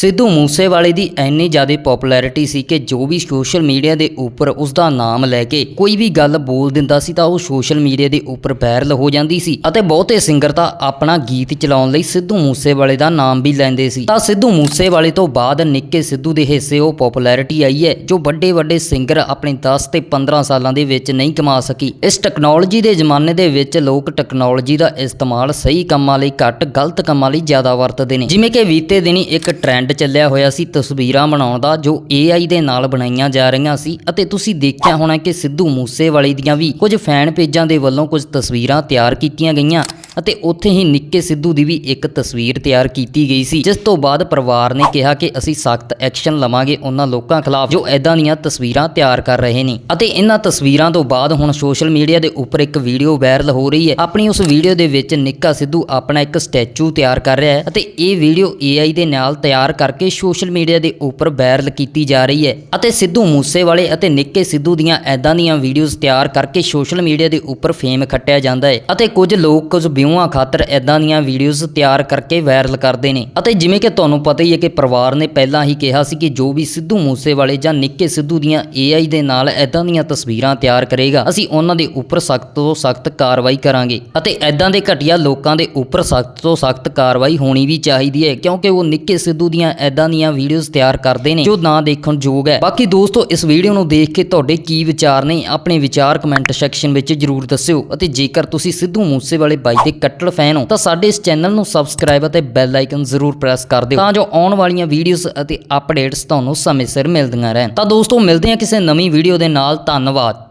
ਸਿੱਧੂ ਮੂਸੇਵਾਲੇ ਦੀ ਇੰਨੀ ਜ਼ਿਆਦਾ ਪਪੂਲੈਰਿਟੀ ਸੀ ਕਿ ਜੋ ਵੀ ਸੋਸ਼ਲ ਮੀਡੀਆ ਦੇ ਉੱਪਰ ਉਸ ਦਾ ਨਾਮ ਲੈ ਕੇ ਕੋਈ ਵੀ ਗੱਲ ਬੋਲ ਦਿੰਦਾ ਸੀ ਤਾਂ ਉਹ ਸੋਸ਼ਲ ਮੀਡੀਆ ਦੇ ਉੱਪਰ ਵਾਇਰਲ ਹੋ ਜਾਂਦੀ ਸੀ ਅਤੇ ਬਹੁਤੇ ਸਿੰਗਰ ਤਾਂ ਆਪਣਾ ਗੀਤ ਚਲਾਉਣ ਲਈ ਸਿੱਧੂ ਮੂਸੇਵਾਲੇ ਦਾ ਨਾਮ ਵੀ ਲੈਂਦੇ ਸੀ। ਤਾਂ ਸਿੱਧੂ ਮੂਸੇਵਾਲੇ ਤੋਂ ਬਾਅਦ ਨਿੱਕੇ ਸਿੱਧੂ ਦੇ ਹਿੱਸੇ ਉਹ ਪਪੂਲੈਰਿਟੀ ਆਈ ਹੈ, ਜੋ ਵੱਡੇ ਵੱਡੇ ਸਿੰਗਰ ਆਪਣੇ 10 ਤੇ 15 ਸਾਲਾਂ ਦੇ ਵਿੱਚ ਨਹੀਂ ਕਮਾ ਸਕੀ। ਇਸ ਟੈਕਨੋਲੋਜੀ ਦੇ ਜ਼ਮਾਨੇ ਦੇ ਵਿੱਚ ਲੋਕ ਟੈਕਨੋਲੋਜੀ ਦਾ ਇਸਤੇਮਾਲ ਸਹੀ ਕੰਮਾਂ ਲਈ ਘੱਟ, ਗਲਤ ਕੰਮਾਂ ਲਈ ਜ਼ਿਆਦਾ ਵਰਤਦੇ ਨੇ। ਜਿਵੇਂ ਕਿ ਬੀਤੇ ਦਿਨੀ ਇੱਕ ਟ੍ਰੈਂਡ ਚੱਲਿਆ ਹੋਇਆ ਸੀ, ਤਸਵੀਰਾਂ ਬਣਾਉਣ ਦਾ, ਜੋ AI ਦੇ ਨਾਲ ਬਣਾਈਆਂ ਜਾ ਰਹੀਆਂ ਸੀ। ਅਤੇ ਤੁਸੀਂ ਦੇਖਿਆ ਹੋਣਾ ਕਿ ਸਿੱਧੂ ਮੂਸੇਵਾਲੇ ਦੀਆਂ ਵੀ ਕੁਝ ਫੈਨ ਪੇਜਾਂ ਦੇ ਵੱਲੋਂ ਕੁਝ ਤਸਵੀਰਾਂ ਤਿਆਰ ਕੀਤੀਆਂ ਗਈਆਂ। ਅਤੇ ਉੱਥੇ ਹੀ ਨਿੱਕੇ ਸਿੱਧੂ ਦੀ ਵੀ ਇੱਕ ਤਸਵੀਰ ਤਿਆਰ ਕੀਤੀ ਗਈ ਸੀ, ਜਿਸ ਤੋਂ ਬਾਅਦ ਪਰਿਵਾਰ ਨੇ ਕਿਹਾ ਕਿ ਅਸੀਂ ਸਖਤ ਐਕਸ਼ਨ ਲਵਾਂਗੇ ਉਹਨਾਂ ਲੋਕਾਂ ਖਿਲਾਫ ਜੋ ਐਦਾਂ ਦੀਆਂ ਤਸਵੀਰਾਂ ਤਿਆਰ ਕਰ ਰਹੇ ਨੇ। ਅਤੇ ਇਹਨਾਂ ਤਸਵੀਰਾਂ ਤੋਂ ਬਾਅਦ ਹੁਣ ਸੋਸ਼ਲ ਮੀਡੀਆ ਦੇ ਉੱਪਰ ਇੱਕ ਵੀਡੀਓ ਵਾਇਰਲ ਹੋ ਰਹੀ ਹੈ। ਆਪਣੀ ਉਸ ਵੀਡੀਓ ਦੇ ਵਿੱਚ ਨਿੱਕਾ ਸਿੱਧੂ ਆਪਣਾ ਇੱਕ ਸਟੈਚੂ ਤਿਆਰ ਕਰ ਰਿਹਾ ਹੈ ਅਤੇ ਇਹ ਵੀਡੀਓ AI ਦੇ ਨਾਲ ਤਿਆਰ ਕਰਕੇ ਸੋਸ਼ਲ ਮੀਡੀਆ ਦੇ ਉੱਪਰ ਵਾਇਰਲ ਕੀਤੀ ਜਾ ਰਹੀ ਹੈ। ਅਤੇ ਸਿੱਧੂ ਮੂਸੇਵਾਲੇ ਅਤੇ ਨਿੱਕੇ ਸਿੱਧੂ ਦੀਆਂ ਐਦਾਂ ਦੀਆਂ ਵੀਡੀਓਜ਼ ਤਿਆਰ ਕਰਕੇ ਸੋਸ਼ਲ ਮੀਡੀਆ ਦੇ ਉੱਪਰ ਫੇਮ ਖੱਟਿਆ ਜਾਂਦਾ ਹੈ। ਅਤੇ ਕੁਝ ਲੋਕ ਕੁਝ ਵਿਊਆਂ ਖਾਤਰ ਐਦਾਂ ਦੀਆਂ ਵੀਡੀਓਜ਼ ਤਿਆਰ ਕਰਕੇ ਵਾਇਰਲ ਕਰਦੇ ਨੇ। ਅਤੇ ਜਿਵੇਂ ਕਿ ਤੁਹਾਨੂੰ ਪਤਾ ਹੀ ਹੈ ਕਿ ਪਰਿਵਾਰ ਨੇ ਪਹਿਲਾਂ ਹੀ ਕਿਹਾ ਸੀ ਕਿ ਜੋ ਵੀ ਸਿੱਧੂ ਮੂਸੇਵਾਲੇ ਜਾਂ ਨਿੱਕੇ ਸਿੱਧੂ ਦੀਆਂ AI ਦੇ ਨਾਲ ਐਦਾਂ ਦੀਆਂ ਤਸਵੀਰਾਂ ਤਿਆਰ ਕਰੇਗਾ, ਅਸੀਂ ਉਹਨਾਂ ਦੇ ਉੱਪਰ ਸਖਤ ਤੋਂ ਸਖਤ ਕਾਰਵਾਈ ਕਰਾਂਗੇ। ਅਤੇ ਐਦਾਂ ਦੇ ਘਟੀਆ ਲੋਕਾਂ ਦੇ ਉੱਪਰ ਸਖਤ ਤੋਂ ਸਖਤ ਕਾਰਵਾਈ ਹੋਣੀ ਵੀ ਚਾਹੀਦੀ ਹੈ, ਕਿਉਂਕਿ ਉਹ ਨਿੱਕੇ ਸਿੱਧੂ ਦੀਆਂ ਐਦਾਂ ਦੀਆਂ ਵੀਡੀਓਜ਼ ਤਿਆਰ ਕਰਦੇ ਨੇ, ਜੋ ਨਾ ਦੇਖਣ ਯੋਗ ਹੈ। ਬਾਕੀ ਦੋਸਤੋ, ਇਸ ਵੀਡੀਓ ਨੂੰ ਦੇਖ ਕੇ ਤੁਹਾਡੇ ਕੀ ਵਿਚਾਰ ਨੇ, ਆਪਣੇ ਵਿਚਾਰ ਕਮੈਂਟ ਸੈਕਸ਼ਨ ਵਿੱਚ ਜਰੂਰ ਦੱਸਿਓ। ਅਤੇ ਜੇਕਰ ਤੁਸੀਂ ਸਿੱਧੂ ਮੂਸੇਵਾਲੇ ਬਾਈ ਦੇ ਕੱਟੜ ਫੈਨ ਹੋ, ਤਾਂ ਸਾਡੇ ਇਸ ਚੈਨਲ ਨੂੰ ਸਬਸਕ੍ਰਾਈਬ ਅਤੇ ਬੈਲ ਆਈਕਨ ਜ਼ਰੂਰ ਪ੍ਰੈਸ ਕਰ ਦਿਓ ਤਾਂ ਜੋ ਆਉਣ ਵਾਲੀਆਂ ਵੀਡੀਓਜ਼ ਅਤੇ ਅਪਡੇਟਸ ਤੁਹਾਨੂੰ ਸਮੇਂ ਸਿਰ ਮਿਲਦੀਆਂ ਰਹਿਣ। ਤਾਂ ਦੋਸਤੋ, ਮਿਲਦੇ ਹਾਂ ਕਿਸੇ ਨਵੀਂ ਵੀਡੀਓ ਦੇ ਨਾਲ। ਧੰਨਵਾਦ।